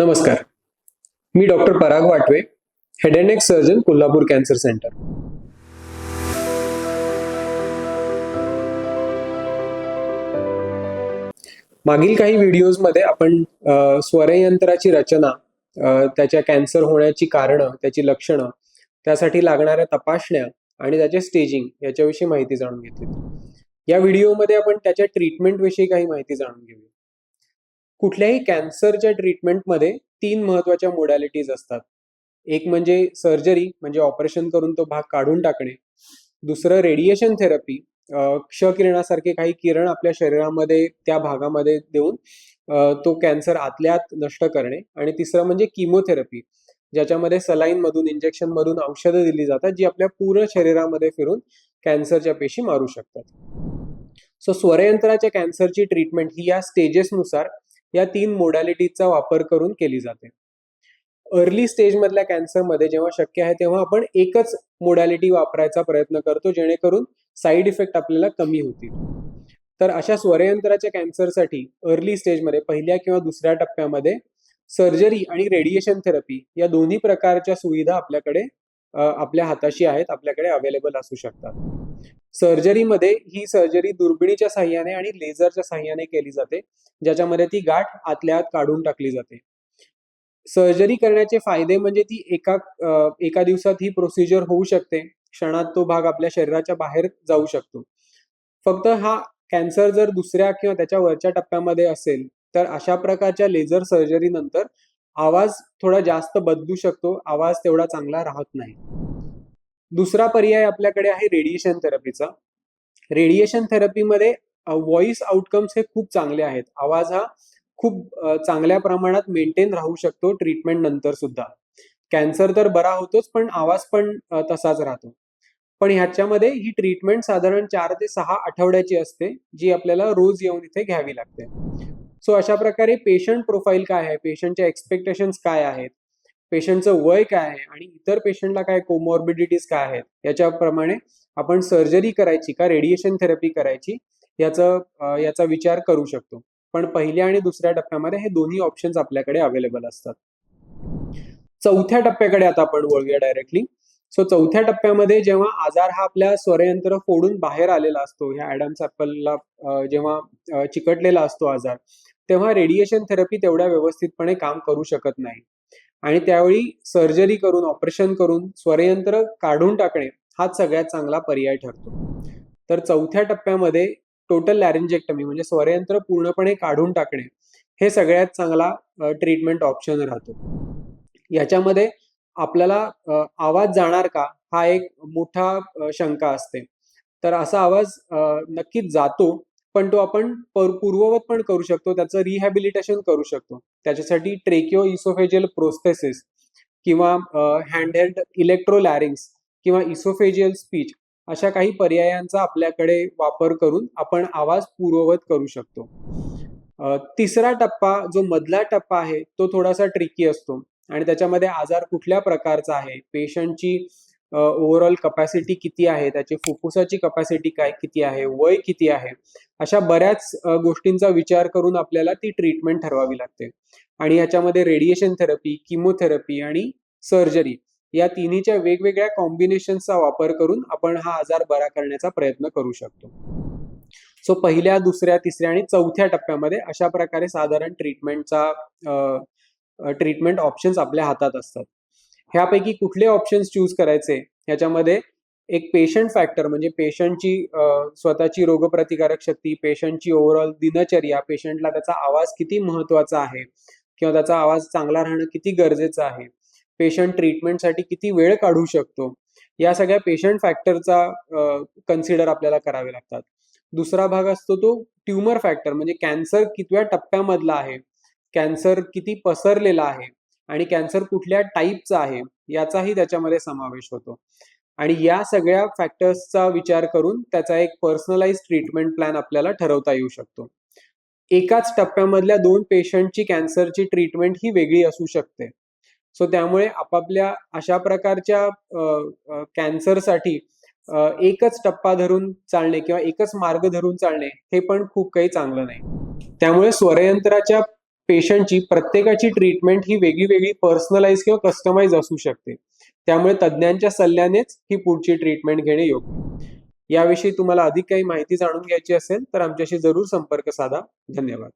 नमस्कार. मी doctor Parag Watve head and neck surgeon Kolhapur cancer centre मागील काही व्हिडिओजमध्ये आपण स्वरयंत्राची रचना त्याच्या कॅन्सर होण्याची कारणं त्याची लक्षणं त्यासाठी लागणाऱ्या तपासण्या आणि त्याचे स्टेजिंग याच्याविषयी माहिती जाणून घेतली. या व्हिडिओमध्ये आपण त्याच्या ट्रीटमेंट विषयी काही माहिती जाणून घेऊया. कुठल्याही कॅन्सरच्या ट्रीटमेंटमध्ये तीन महत्त्वाच्या मोडॅलिटीज असतात. एक म्हणजे सर्जरी म्हणजे ऑपरेशन करून तो भाग काढून टाकणे. दुसरं रेडिएशन थेरपी क्ष किरणासारखे काही किरण आपल्या शरीरामध्ये त्या भागामध्ये देऊन तो कॅन्सर आतल्या आत नष्ट करणे. आणि तिसरं म्हणजे किमोथेरपी ज्याच्यामध्ये सलाईन मधून इंजेक्शन मधून औषधं दिली जातात जी आपल्या पूर्ण शरीरामध्ये फिरून कॅन्सरच्या पेशी मारू शकतात. सो स्वरयंत्राच्या कॅन्सरची ट्रीटमेंट ही या स्टेजेसनुसार या तीन मोडॅलिटीजचा वापर करून केली जाते. अर्ली स्टेज मधल्या कॅन्सरमध्ये जेव्हा शक्य आहे तेव्हा आपण एकच मोडॅलिटी वापरायचा प्रयत्न करतो जेणेकरून साईड इफेक्ट आपल्याला कमी होतील. तर अशा स्वरयंत्राच्या कॅन्सरसाठी अर्ली स्टेजमध्ये पहिल्या किंवा दुसऱ्या टप्प्यामध्ये सर्जरी आणि रेडिएशन थेरपी या दोन्ही प्रकारच्या सुविधा आपल्याकडे आपल्या हाताशी आहेत आपल्याकडे अवेलेबल असू शकतात. सर्जरीमध्ये ही सर्जरी दुर्बिणीच्या साह्याने आणि लेझरच्या साह्याने केली जाते ज्याच्यामध्ये ती गाठ आतल्या आत काढून टाकली जाते. सर्जरी करण्याचे फायदे म्हणजे ती एका एका दिवसात ही प्रोसिजर होऊ शकते क्षणात तो भाग आपल्या शरीराच्या बाहेर जाऊ शकतो. फक्त हा कॅन्सर जर दुसऱ्या किंवा त्याच्या वरच्या टप्प्यामध्ये असेल तर अशा प्रकारच्या लेझर सर्जरी नंतर आवाज थोडा जास्त बदलू शकतो आवाज तेवढा चांगला राहत नाही. दुसरा पर्याय आपल्याकडे आहे रेडिएशन थेरपीचा रेडिएशन थेरपीमध्ये व्हॉइस आउटकम्स हे खूप चांगले आहेत. आवाज हा खूप चांगल्या प्रमाणात मेंटेन राहू शकतो ट्रीटमेंट नंतर सुद्धा. कॅन्सर तर बरा होतोच पण आवाज पण तसाच राहतो. पण ह्याच्यामध्ये ही ट्रीटमेंट साधारण चार ते सहा आठवड्याची असते जी आपल्याला रोज येऊन इथे घ्यावी लागते. सो अशा प्रकारे पेशंट प्रोफाईल काय आहे? पेशंटच्या एक्सपेक्टेशन्स काय आहेत? पेशंटचं वय काय आहे? आणि इतर पेशंटला काय कोमॉर्बिडिटीज काय आहेत? याच्याप्रमाणे आपण सर्जरी करायची का रेडिएशन थेरपी करायची याचा याचा विचार करू शकतो. पण पहिल्या आणि दुसऱ्या टप्प्यामध्ये हे दोन्ही ऑप्शन्स आपल्याकडे अवेलेबल असतात. चौथ्या टप्प्याकडे आता आपण वळूया डायरेक्टली सो चौथ्या टप्प्यामध्ये जेव्हा आजार हा आपल्या स्वरयंत्र फोडून बाहेर आलेला असतो ह्या ऍडम्स ऍपलला जेव्हा चिकटलेला असतो आजार तेव्हा रेडिएशन थेरपी तेवढ्या व्यवस्थितपणे काम करू शकत नाही. आणि त्यावेळी सर्जरी करून ऑपरेशन करून स्वरयंत्र काढून टाकणे हाच सगळ्यात चांगला पर्याय ठरतो. तर चौथ्या टप्प्यामध्ये टोटल लॅरिंजेक्टमी म्हणजे स्वरयंत्र पूर्णपणे काढून टाकणे हे सगळ्यात चांगला ट्रीटमेंट ऑप्शन राहतो. याच्यामध्ये आपल्याला आवाज जाणार का हा एक मोठा शंका असते. तर असा आवाज नक्कीच जातो. पण तो आपण पूर्ववत पण करू शकतो त्याचं रिहॅबिलिटेशन करू शकतो. त्याच्यासाठी ट्रेकिओ इसोफेजियल प्रोस्थेसिस किंवा हँडहेल्ड इलेक्ट्रोलॅरिंग्स किंवा इसोफेजियल स्पीच अशा काही पर्यायांचा आपल्याकडे वापर करून आपण आवाज पूर्ववत करू शकतो. तिसरा टप्पा जो मधला टप्पा आहे तो थोडासा ट्रिकी असतो. आणि त्याच्यामध्ये आजार कुठल्या प्रकारचा आहे? पेशंटची ओव्हरऑल कपॅसिटी किती आहे? त्याची फुफ्फुसाची कपॅसिटी काय किती आहे? वय किती आहे? अशा बऱ्याच गोष्टींचा विचार करून आपल्याला ती ट्रीटमेंट ठरवावी लागते. आणि याच्यामध्ये रेडिएशन थेरपी किमोथेरपी आणि सर्जरी या तिन्हीच्या वेगवेगळ्या कॉम्बिनेशनचा वापर करून आपण हा आजार बरा करण्याचा प्रयत्न करू शकतो. सो पहिल्या दुसऱ्या तिसऱ्या आणि चौथ्या टप्प्यामध्ये अशा प्रकारे साधारण ट्रीटमेंटचा ट्रीटमेंट ऑप्शन्स आपल्या हातात असतात. ह्यापैकी कुठले ऑप्शन्स चूज करायचे? ह्याच्यामध्ये एक पेशंट फॅक्टर म्हणजे पेशंटची स्वतःची रोगप्रतिकारक शक्ती पेशंटची ओव्हरऑल दिनचर्या पेशंटला त्याचा आवाज किती महत्त्वाचा आहे? किंवा त्याचा आवाज चांगला राहणं किती गरजेचं आहे? पेशंट ट्रीटमेंटसाठी किती वेळ काढू शकतो? या सगळ्या पेशंट फॅक्टरचा कन्सिडर आपल्याला करावे लागतात. दुसरा भाग असतो तो ट्युमर फॅक्टर म्हणजे कॅन्सर कितव्या टप्प्यामधला आहे? कॅन्सर किती पसरलेला आहे? आणि कॅन्सर कुठल्या टाईपचा आहे याचाही त्याच्यामध्ये समावेश होतो. आणि या सगळ्या फॅक्टर्सचा विचार करून त्याचा एक पर्सनलाइज ट्रीटमेंट प्लॅन आपल्याला ठरवता येऊ शकतो. एकाच टप्प्यामधल्या दोन पेशंटची कॅन्सरची ट्रीटमेंट ही वेगळी असू शकते. सो त्यामुळे आपापल्या अशा प्रकारच्या कॅन्सरसाठी एकच टप्पा धरून चालणे किंवा एकच मार्ग धरून चालणे हे पण खूप काही चांगलं नाही. त्यामुळे स्वरयंत्राच्या पेशंटची प्रत्येकाची ट्रीटमेंट ही वेगळी वेगळी पर्सनलाइज किंवा कस्टमाइज असू शकते. त्यामुळे तज्ज्ञांच्या सल्ल्यानेच ही पुढची ट्रीटमेंट घेणे योग्य. याविषयी तुम्हाला अधिक काही माहिती जाणून घ्यायची असेल तर आमच्याशी जरूर संपर्क साधा. धन्यवाद.